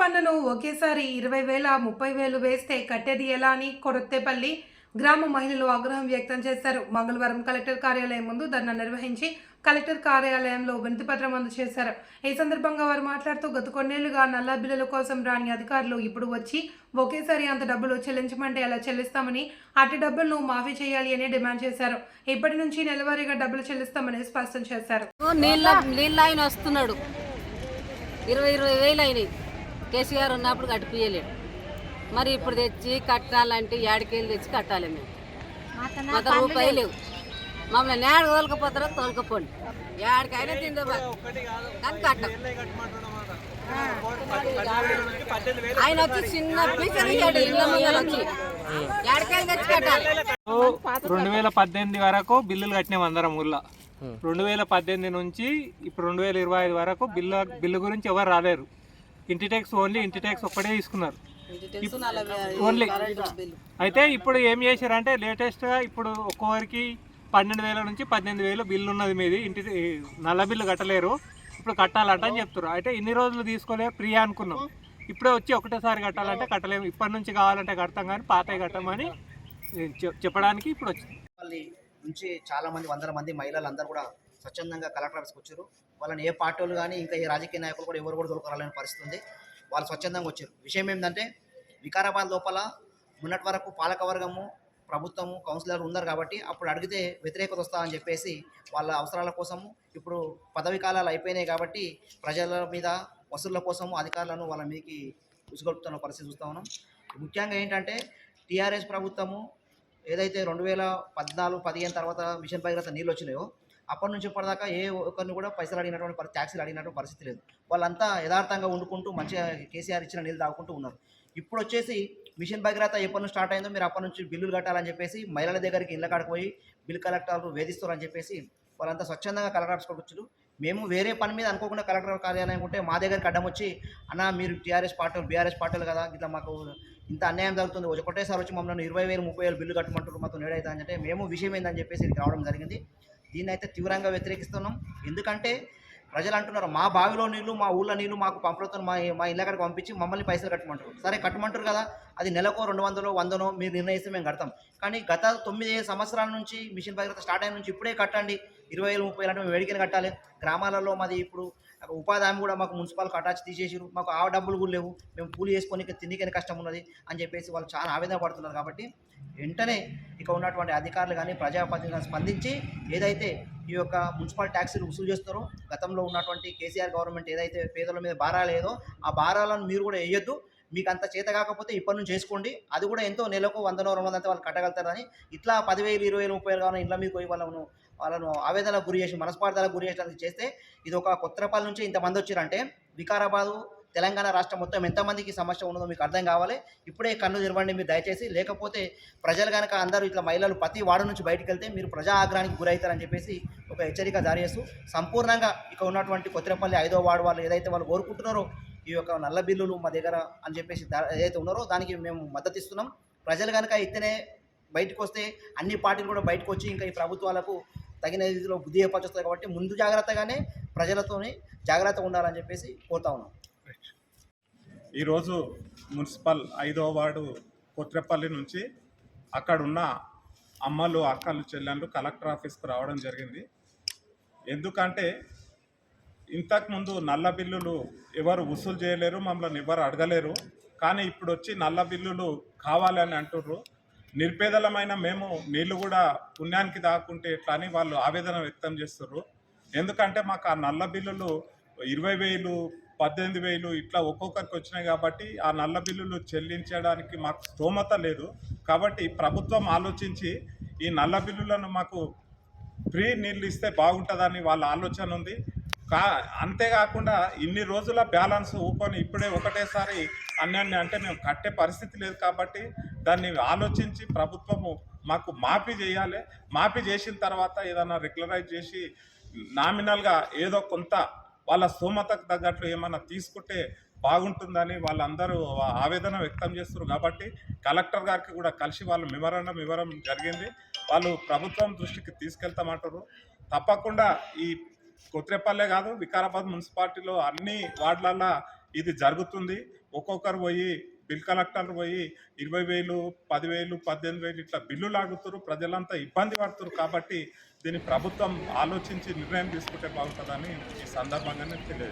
పన్నును ఒకేసారి ఇరవై వేల ముప్పై వేలు వేస్తే కట్టేది ఎలా అని కొరత్తేపల్లి గ్రామ మహిళలు ఆగ్రహం వ్యక్తం చేశారు. మంగళవారం కలెక్టర్ కార్యాలయం ముందు ధర్నా నిర్వహించి కలెక్టర్ కార్యాలయంలో వినతిపత్రం అందజేశారు. ఈ సందర్భంగా వారు మాట్లాడుతూ గత కొన్నేళ్ళుగా నల్ల బిల్లుల కోసం రాని అధికారులు ఇప్పుడు వచ్చి ఒకేసారి అంత డబ్బులు చెల్లించమంటే అలా చెల్లిస్తామని అట్టి డబ్బులను మాఫీ చేయాలి అని డిమాండ్ చేశారు. ఇప్పటి నుంచి నెలవారీగా డబ్బులు చెల్లిస్తామని స్పష్టం చేశారు. నీళ్ళ నీళ్ళ ఆయన వస్తున్నాడు. ఇరవై ఇరవై వేలు అయినాయి. కేసీఆర్ ఉన్నప్పుడు కట్టిపియలేడు మరి ఇప్పుడు తెచ్చి కట్టాలంటే ఏడికేళ్ళు తెచ్చి కట్టాలి మేము. మాకు రూపాయి లేవు. మమ్మల్ని నేడు తోలుకపోతారో తోలుకపోండి. ఏడికైనా తిందా కానీ కట్టం. ఆయన వచ్చి చిన్న పీచర్ ఇచ్చాడు ఇళ్ళ ముందర వచ్చి. ఏడికాయలు తెచ్చి కట్టాలి. రెండు వేల పద్దెనిమిది వరకు బిల్లులు కట్టినాం అందరం ఊళ్ళో రెండు వేల పద్దెనిమిది నుంచి ఇప్పుడు రెండు వేల ఇరవై ఐదు వరకు బిల్లు బిల్లు గురించి ఎవరు రాలేరు. ఇంటి ట్యాక్స్ ఓన్లీ ఇంటి ట్యాక్స్ ఒక్కటే తీసుకున్నారు. ఓన్లీ అయితే ఇప్పుడు ఏం చేశారంటే లేటెస్ట్గా ఇప్పుడు ఒక్కొక్కరికి పన్నెండు వేల నుంచి పద్దెనిమిది వేలు బిల్లు ఉన్నది మీది. ఇంటి నల్ల బిల్లు కట్టలేరు. ఇప్పుడు కట్టాలంట అని చెప్తారు అయితే ఇన్ని రోజులు తీసుకోలే ఫ్రీ అనుకున్నాం. ఇప్పుడే వచ్చి ఒకటేసారి కట్టాలంటే కట్టలేము. ఇప్పటి నుంచి కావాలంటే కడతాం కానీ పాతవి కట్టమని చెప్పడానికి ఇప్పుడు వచ్చింది. నుంచి చాలా మంది వందల మంది మహిళలు అందరూ కూడా స్వచ్ఛందంగా కలెక్టర్ ఆఫీస్కి వచ్చారు. వాళ్ళని ఏ పార్టీలు కానీ ఇంకా ఏ రాజకీయ నాయకులు కూడా ఎవరు కూడా దొరకరాలని పరిస్థితి ఉంది వాళ్ళు స్వచ్ఛందంగా వచ్చారు. విషయం ఏంటంటే వికారాబాద్ లోపల మొన్నటి వరకు పాలకవర్గము ప్రభుత్వము కౌన్సిలర్ ఉన్నారు కాబట్టి అప్పుడు అడిగితే వ్యతిరేకత వస్తామని చెప్పేసి వాళ్ళ అవసరాల కోసము ఇప్పుడు పదవి కాలాలు అయిపోయినాయి కాబట్టి ప్రజల మీద వసూళ్ళ కోసము అధికారులను వాళ్ళ మీదకి ఉసుగొల్పుతున్న పరిస్థితి చూస్తా ఉన్నాం. ముఖ్యంగా ఏంటంటే టీఆర్ఎస్ ప్రభుత్వము ఏదైతే రెండు వేల పద్నాలుగు పదిహేను తర్వాత మిషన్ భగీరథ నీళ్ళు వచ్చినాయో అప్పటి నుంచి ఇప్పటిదాకా ఏ ఒక్కరిని కూడా పైసలు అడిగినటువంటి పరి- ట్యాక్సీలు అడిగినటువంటి పరిస్థితి లేదు. వాళ్ళంతా యథార్థంగా వండుకుంటూ మంచిగా కేసీఆర్ ఇచ్చిన నీళ్ళు తాగుకుంటూ ఉన్నారు. ఇప్పుడు వచ్చేసి మిషన్ భగీరథ ఎప్పటి నుంచి స్టార్ట్ అయిందో మీరు అప్పటి నుంచి బిల్లులు కట్టాలని చెప్పేసి మహిళల దగ్గరికి ఇళ్ళ కాడికి పోయి బిల్ కలెక్టర్లు వేధిస్తారని చెప్పేసి వాళ్ళంతా స్వచ్ఛందంగా కలెక్టర్ వచ్చారు మేము వేరే పని మీద అనుకోకుండా కలెక్టర్ కార్యాలయం ఉంటే మా దగ్గరికి అడ్డం వచ్చి అన్న మీరు టీఆర్ఎస్ పార్టీలు బీఆర్ఎస్ పార్టీలు కదా ఇట్లా మాకు ఇంత అన్యాయం జరుగుతుంది. ఒకటేసారి వచ్చి మమ్మల్ని ఇరవై వేలు ముప్పై వేలు బిల్లు కట్టమంటారు మాతో నేడైతే అంటే మేము విషయం ఏందని చెప్పేసి ఇక్కడికి రావడం జరిగింది. దీన్ని అయితే తీవ్రంగా వ్యతిరేకిస్తున్నాం. ఎందుకంటే ప్రజలు అంటున్నారు మా బావిలో నీళ్ళు మా ఊళ్ళో నీళ్ళు మాకు పంపులతో మా మా ఇళ్ళకడికి పంపించి మమ్మల్ని పైసలు కట్టమంటారు. సరే కట్టమంటారు కదా అది నెలకో రెండు వందలు వందనో మీరు నిర్ణయిస్తే మేము కడతాం. కానీ గత తొమ్మిది సంవత్సరాల నుంచి మిషన్ భగీరథ స్టార్ట్ అయిన నుంచి ఇప్పుడే కట్టండి. ఇరవై వేలు ముప్పై వేలు అంటే మేము వేడికని కట్టాలి. గ్రామాలలో మాది ఇప్పుడు ఉపాధి హామీ కూడా మాకు మున్సిపల్ అటాచ్ తీసేసారు మాకు ఆ డబ్బులు కూడా లేవు. మేము కూలి చేసుకొని తిండికైనా కష్టం ఉన్నది అని చెప్పేసి వాళ్ళు చాలా ఆవేదన పడుతున్నారు కాబట్టి వెంటనే ఇక ఉన్నటువంటి అధికారులు కానీ ప్రజాప్రతినిధులు కానీ స్పందించి ఏదైతే ఈ యొక్క మున్సిపల్ ట్యాక్సీలు వసూలు చేస్తారో గతంలో ఉన్నటువంటి కేసీఆర్ గవర్నమెంట్ ఏదైతే పేదల మీద భారాలు ఏదో ఆ భారాలను మీరు కూడా వేయొద్దు. మీకు అంత చేత కాకపోతే ఇప్పటి నుంచి చేసుకోండి. అది కూడా ఎంతో నెలకు వందనో రెండు వందల వాళ్ళు కట్టగలుగుతారని ఇట్లా పదివేలు ఇరవై వేలు ముప్పై వేలు కావాలని ఇంట్లో మీకు పోయి వాళ్ళను వాళ్ళను ఆవేదనకు గురి చేసి మనస్పార్థాలకు గురి చేసడానికి చేస్తే ఇది ఒక కొత్తపల్లి నుంచి ఇంతమంది వచ్చారంటే వికారాబాదు తెలంగాణ రాష్ట్రం మొత్తం ఎంతమందికి సమస్య ఉన్నదో మీకు అర్థం కావాలి. ఇప్పుడే కన్ను తెరవండి మీరు దయచేసి. లేకపోతే ప్రజలు కనుక అందరూ ఇట్లా మహిళలు ప్రతి వార్డు నుంచి బయటకు వెళ్తే మీరు ప్రజా ఆగ్రహానికి గురవుతారని చెప్పేసి ఒక హెచ్చరిక జారీ చేస్తూ సంపూర్ణంగా ఇక ఉన్నటువంటి కొత్తపల్లి ఐదో వార్డు వాళ్ళు ఏదైతే వాళ్ళు కోరుకుంటున్నారో ఈ యొక్క నల్ల బిల్లులు మా దగ్గర అని చెప్పేసి ఏదైతే ఉన్నారో దానికి మేము మద్దతు ఇస్తున్నాం. ప్రజలు కనుక ఇతనే బయటకు వస్తే అన్ని పార్టీలు కూడా బయటకు వచ్చి ఇంకా ఈ ప్రభుత్వాలకు తగిన రీతిలో బుద్ధి ఏర్పరుస్తాయి కాబట్టి ముందు జాగ్రత్తగానే ప్రజలతోనే జాగ్రత్తగా ఉండాలని చెప్పేసి కోరుతా ఉన్నాం. ఈరోజు మున్సిపల్ ఐదో వార్డు కొత్తపల్లి నుంచి అక్కడున్న అమ్మలు అక్కలు చెల్లెళ్ళు కలెక్టర్ ఆఫీస్కి రావడం జరిగింది. ఎందుకంటే ఇంతకుముందు నల్ల బిల్లులు ఎవరు వసూలు చేయలేరు మమ్మల్ని ఎవరు అడగలేరు. కానీ ఇప్పుడు వచ్చి నల్ల బిల్లులు కావాలని అంటుర్రు. నిర్పేదలమైన మేము నీళ్ళు కూడా పుణ్యానికి దాక్కుంటే ఎట్లా అని వాళ్ళు ఆవేదన వ్యక్తం చేస్తున్నారు ఎందుకంటే మాకు ఆ నల్ల బిల్లులు ఇరవై వేలు పద్దెనిమిది వేలు ఇట్లా ఒక్కొక్కరికి వచ్చినాయి కాబట్టి ఆ నల్ల బిల్లులు చెల్లించడానికి మాకు స్తోమత లేదు. కాబట్టి ప్రభుత్వం ఆలోచించి ఈ నల్ల బిల్లులను మాకు ఫ్రీ నీళ్ళు ఇస్తే బాగుంటుందని వాళ్ళ ఆలోచన ఉంది. కా అంతేకాకుండా ఇన్ని రోజుల బ్యాలెన్స్ ఊపని ఇప్పుడే ఒకటేసారి అన్యాన్ని అంటే మేము కట్టే పరిస్థితి లేదు కాబట్టి దాన్ని ఆలోచించి ప్రభుత్వము మాకు మాఫీ చేయాలి. మాఫీ చేసిన తర్వాత ఏదైనా రెగ్యులరైజ్ చేసి నామినల్గా ఏదో కొంత వాళ్ళ స్తోమతకు తగ్గట్లు ఏమైనా తీసుకుంటే బాగుంటుందని వాళ్ళందరూ ఆవేదన వ్యక్తం చేస్తున్నారు కాబట్టి కలెక్టర్ గారికి కూడా కలిసి వాళ్ళు మెమరాండం ఇవ్వడం జరిగింది. వాళ్ళు ప్రభుత్వం దృష్టికి తీసుకెళ్తామంటారు. తప్పకుండా ఈ కొత్రేపల్లె కాదు వికారాబాద్ మున్సిపాలిటీలో అన్ని వార్డులలో ఇది జరుగుతుంది. ఒక్కొక్కరు పోయి బిల్ కలెక్టర్ పోయి ఇరవై వేలు పదివేలు పద్దెనిమిది వేలు ఇట్లా బిల్లులు లాగుతారు ప్రజలంతా ఇబ్బంది పడుతున్నారు కాబట్టి దీన్ని ప్రభుత్వం ఆలోచించి నిర్ణయం తీసుకుంటే బాగుంటుందని ఈ సందర్భంగానే తెలియదు